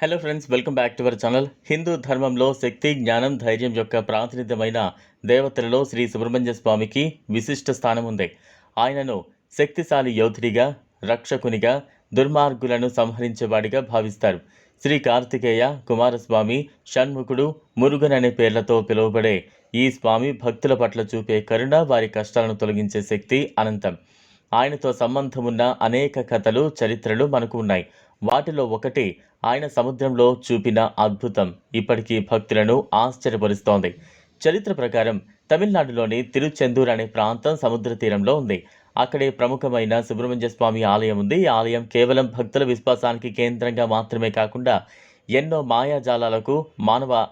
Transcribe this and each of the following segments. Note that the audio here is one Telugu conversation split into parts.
Hello friends welcome back to our channel Hindu ధర్మంలో శక్తి జ్ఞానం ధైర్యం యొక్క ప్రాతినిధ్యమైన దేవతలలో శ్రీ సుబ్రహ్మణ్య స్వామికి విశిష్ట స్థానం ఉంది ఆయనను శక్తిశాలి యోధుడిగా రక్షకునిగా దుర్మార్గులను సంహరించేవాడిగా భావిస్తారు శ్రీ కార్తికేయ కుమారస్వామి షణ్ముఖుడు మురుగన్ అనే పేర్లతో పిలువబడే ఈ స్వామి భక్తుల పట్ల చూపే కరుణ వారి కష్టాలను తొలగించే శక్తి అనంతం. ఆయనతో సంబంధం ఉన్న అనేక కథలు చరిత్రలు మనకు ఉన్నాయి. వాటిలో ఒకటి ఆయన సముద్రంలో చూపిన అద్భుతం. ఇప్పటికీ భక్తులను ఆశ్చర్యపరుస్తోంది. చరిత్ర ప్రకారం తమిళనాడులోని తిరుచెందూర్ అనే ప్రాంతం సముద్ర తీరంలో ఉంది. అక్కడే ప్రముఖమైన సుబ్రహ్మణ్య స్వామి ఆలయం ఉంది. ఈ ఆలయం కేవలం భక్తుల విశ్వాసానికి కేంద్రంగా మాత్రమే కాకుండా ఎన్నో మాయాజాలాలకు మానవ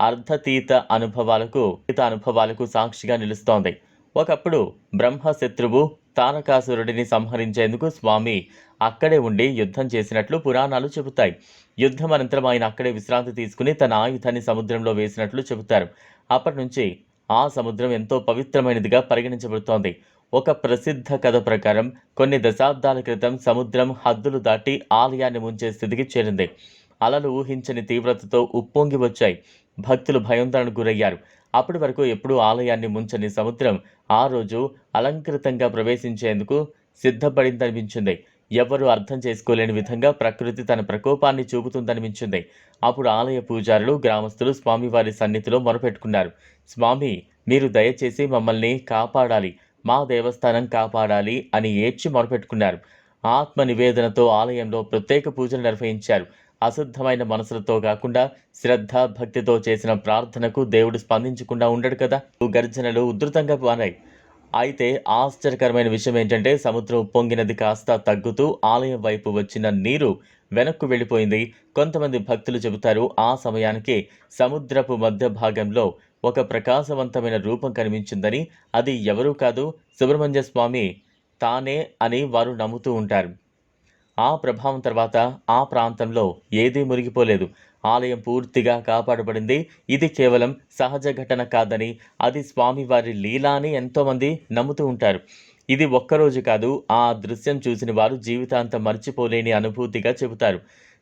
అర్ధతీత అనుభవాలకు తీత అనుభవాలకు సాక్షిగా నిలుస్తోంది. ఒకప్పుడు బ్రహ్మ శత్రువు తారకాసురుడిని సంహరించేందుకు స్వామి అక్కడే ఉండి యుద్ధం చేసినట్లు పురాణాలు చెబుతాయి. యుద్ధం అనంతరం ఆయన అక్కడే విశ్రాంతి తీసుకుని తన ఆయుధాన్ని సముద్రంలో వేసినట్లు చెబుతారు. అప్పటి నుంచి ఆ సముద్రం ఎంతో పవిత్రమైనదిగా పరిగణించబడుతోంది. ఒక ప్రసిద్ధ కథ ప్రకారం కొన్ని దశాబ్దాల క్రితం సముద్రం హద్దులు దాటి ఆలయాన్ని ముంచే స్థితికి చేరింది. అలలు ఊహించని తీవ్రతతో ఉప్పొంగి వచ్చాయి. భక్తులు భయంతరణకు గురయ్యారు. అప్పటి వరకు ఎప్పుడూ ఆలయాన్ని ముంచని సముద్రం ఆ రోజు అలంకృతంగా ప్రవేశించేందుకు సిద్ధపడిందనిపించింది. ఎవరు అర్థం చేసుకోలేని విధంగా ప్రకృతి తన ప్రకోపాన్ని చూపుతుందనిపించింది. అప్పుడు ఆలయ పూజారులు గ్రామస్తులు స్వామివారి సన్నిధిలో మొరపెట్టుకున్నారు. స్వామి మీరు దయచేసి మమ్మల్ని కాపాడాలి మా దేవస్థానం కాపాడాలి అని ఏడ్చి మొరపెట్టుకున్నారు. ఆత్మ నివేదనతో ఆలయంలో ప్రత్యేక పూజలు నిర్వహించారు. అశుద్ధమైన మనసులతో కాకుండా శ్రద్ధ భక్తితో చేసిన ప్రార్థనకు దేవుడు స్పందించకుండా ఉండడు కదా? గర్జనలు ఉధృతంగా మారాయి. అయితే ఆశ్చర్యకరమైన విషయం ఏంటంటే సముద్రం పొంగినది కాస్త తగ్గుతూ ఆలయం వైపు వచ్చిన నీరు వెనక్కు వెళ్ళిపోయింది. కొంతమంది భక్తులు చెబుతారు ఆ సమయానికి సముద్రపు మధ్య భాగంలో ఒక ప్రకాశవంతమైన రూపం కనిపించిందని. అది ఎవరూ కాదు సుబ్రహ్మణ్య స్వామి తానే అని వారు నమ్ముతూ ఉంటారు. ఆ ప్రభావం తర్వాత ఆ ప్రాంతంలో ఏదీ మురిగిపోలేదు ఆలయం పూర్తిగా కాపాడబడింది. ఇది కేవలం సహజ ఘటన కాదని అది స్వామివారి లీలా అని ఎంతోమంది నమ్ముతూ ఉంటారు. ఇది ఒక్కరోజు కాదు ఆ దృశ్యం చూసిన వారు జీవితాంతం మర్చిపోలేని అనుభూతిగా చెబుతారు.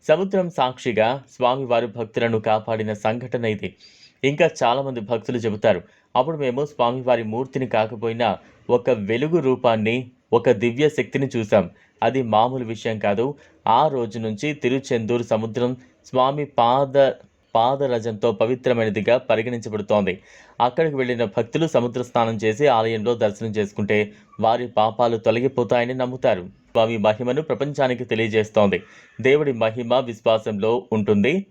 సముద్రం సాక్షిగా స్వామివారు భక్తులను కాపాడిన సంఘటన ఇది. ఇంకా చాలామంది భక్తులు చెబుతారు అప్పుడు మేము స్వామివారి మూర్తిని కాకపోయినా ఒక వెలుగు రూపాన్ని ఒక దివ్య శక్తిని చూశాం. అది మామూలు విషయం కాదు. ఆ రోజు నుంచి తిరుచెందూరు సముద్రం స్వామి పాద పాదరజంతో పవిత్రమైనదిగా పరిగణించబడుతోంది. అక్కడికి వెళ్ళిన భక్తులు సముద్ర స్నానం చేసి ఆలయంలో దర్శనం చేసుకుంటే వారి పాపాలు తొలగిపోతాయని నమ్ముతారు. స్వామి మహిమను ప్రపంచానికి తెలియజేస్తోంది. దేవుడి మహిమ విశ్వాసంలో ఉంటుంది.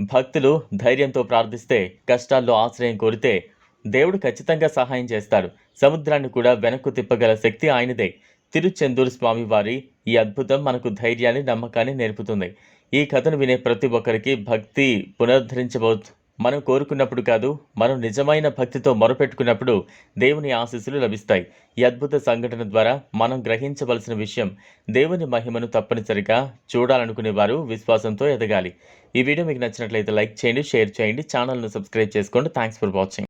భక్తులు ధైర్యంతో ప్రార్థిస్తే కష్టాల్లో ఆశ్రయం కోరితే దేవుడు ఖచ్చితంగా సహాయం చేస్తాడు. సముద్రాన్ని కూడా వెనక్కు తిప్పగల శక్తి ఆయనదే. తిరుచెందూరు స్వామివారి ఈ అద్భుతం మనకు ధైర్యాన్ని నమ్మకాన్ని నేర్పుతుంది. ఈ కథను వినే ప్రతి ఒక్కరికి భక్తి పునరుద్ధరించబోతు మనం కోరుకున్నప్పుడు కాదు మనం నిజమైన భక్తితో మొరపెట్టుకున్నప్పుడు దేవుని ఆశీస్సులు లభిస్తాయి. ఈ అద్భుత సంఘటన ద్వారా మనం గ్రహించవలసిన విషయం దేవుని మహిమను తప్పనిసరిగా చూడాలనుకునే వారు విశ్వాసంతో ఎదగాలి. ఈ వీడియో మీకు నచ్చినట్లయితే లైక్ చేయండి షేర్ చేయండి ఛానల్ను సబ్స్క్రైబ్ చేసుకోండి. Thanks for watching.